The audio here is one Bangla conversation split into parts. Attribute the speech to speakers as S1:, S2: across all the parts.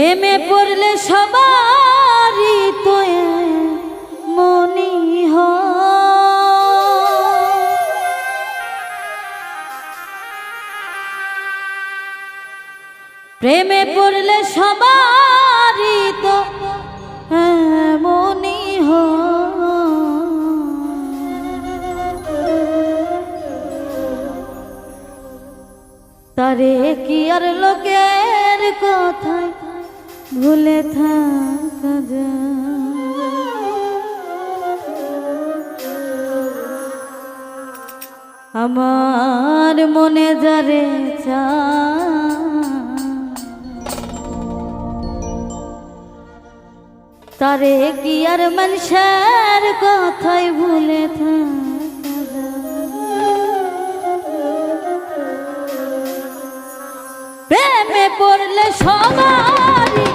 S1: প্রেমে পড়লে সবারই তো মনি হয়। প্রেমে পড়লে সবারই তো মনি তারে কি আর লোকের কথায় ভুলে থাকা আমার মনে যারে চায় তারে কি আর মানুষের কথাই ভুলে থাকা? প্রেমে পড়লে সবারই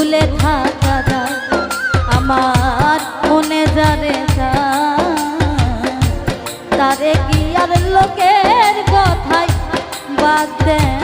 S1: ভুলে থাকা যা আমার মনে যায় তারে কি আর লোকের কথাই বাদ দেয়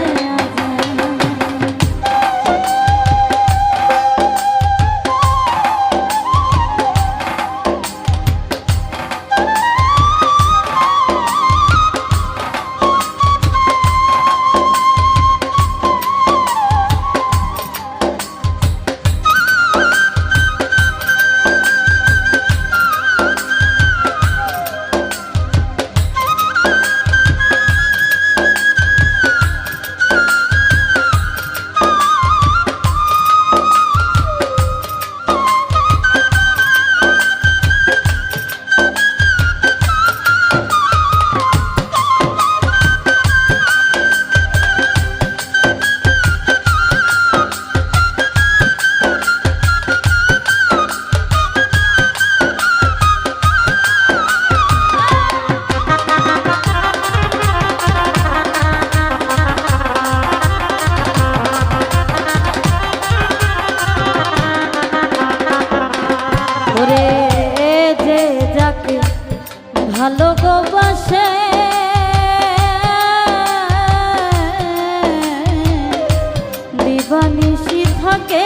S1: থাকে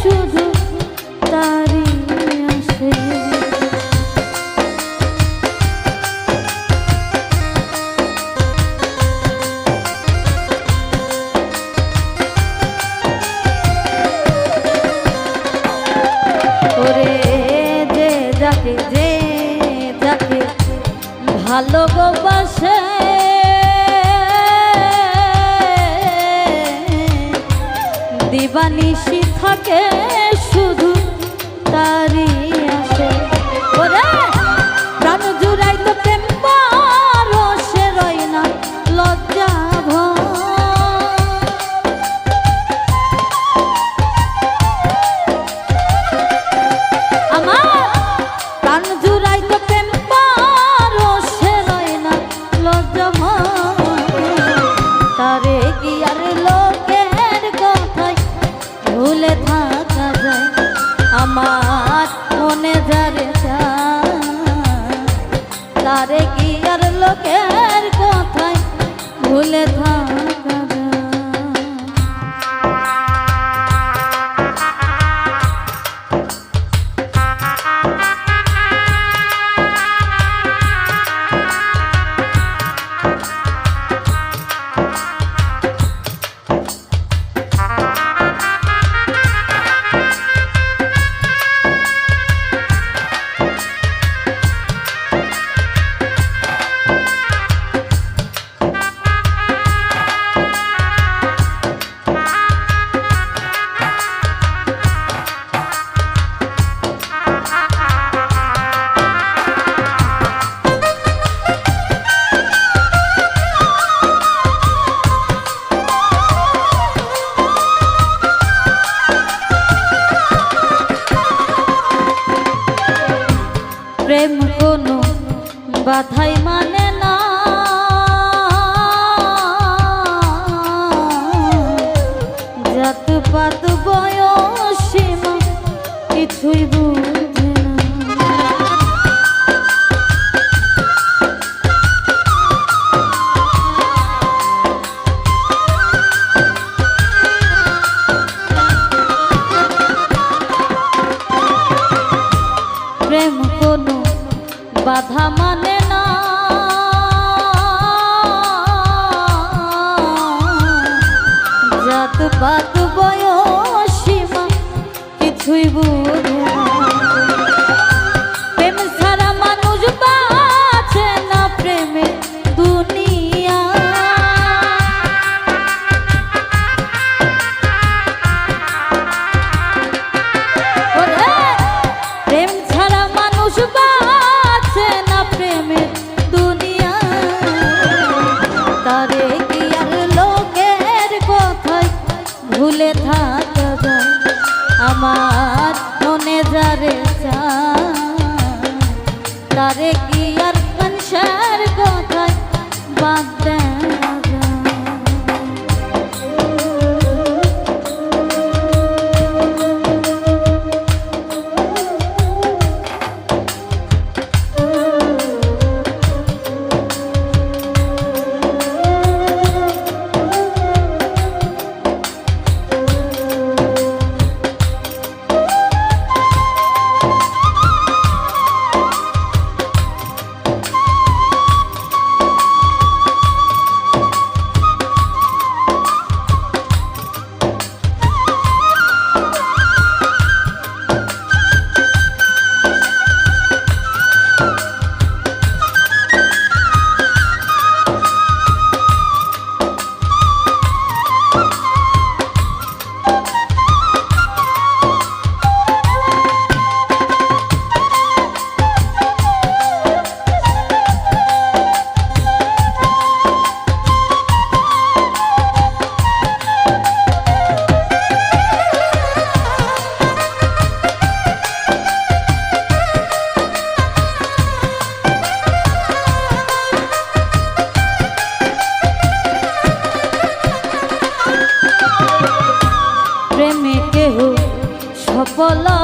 S1: শুধু তারি আসে। ওরে যে যাকে যে যাকে ভালোবাসে দিবানিশি থাকে শুধু কত বয়স সীমা প্রেম সারা মানুষ বাঁচে দুনিয়া। প্রেম ছাড়া মানুষ না প্রেমে দুনিয়া। তারে আমার মনে যারে চা তারে কি follow.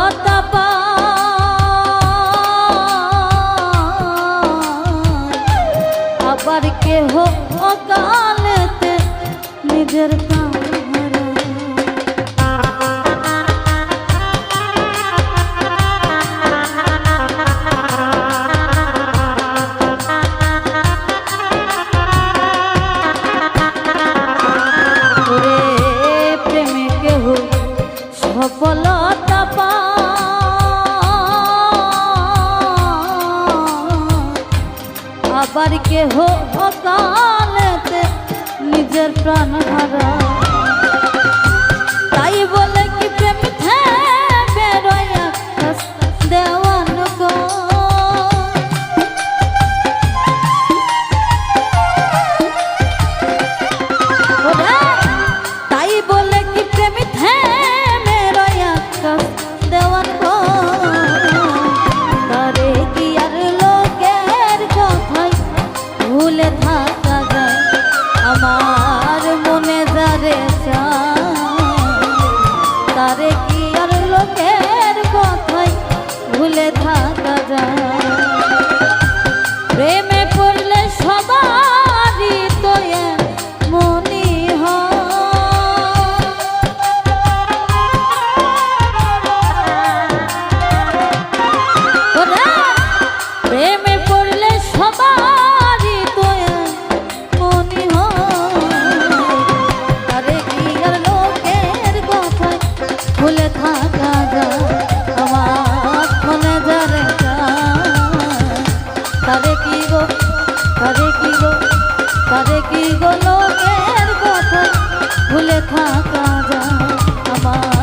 S1: আবার কেহ অকালেতে নিজের প্রাণ হারা। তাই বল কি কি গো কি গো লোকের কথা ভুলে থাকা যায় আমার।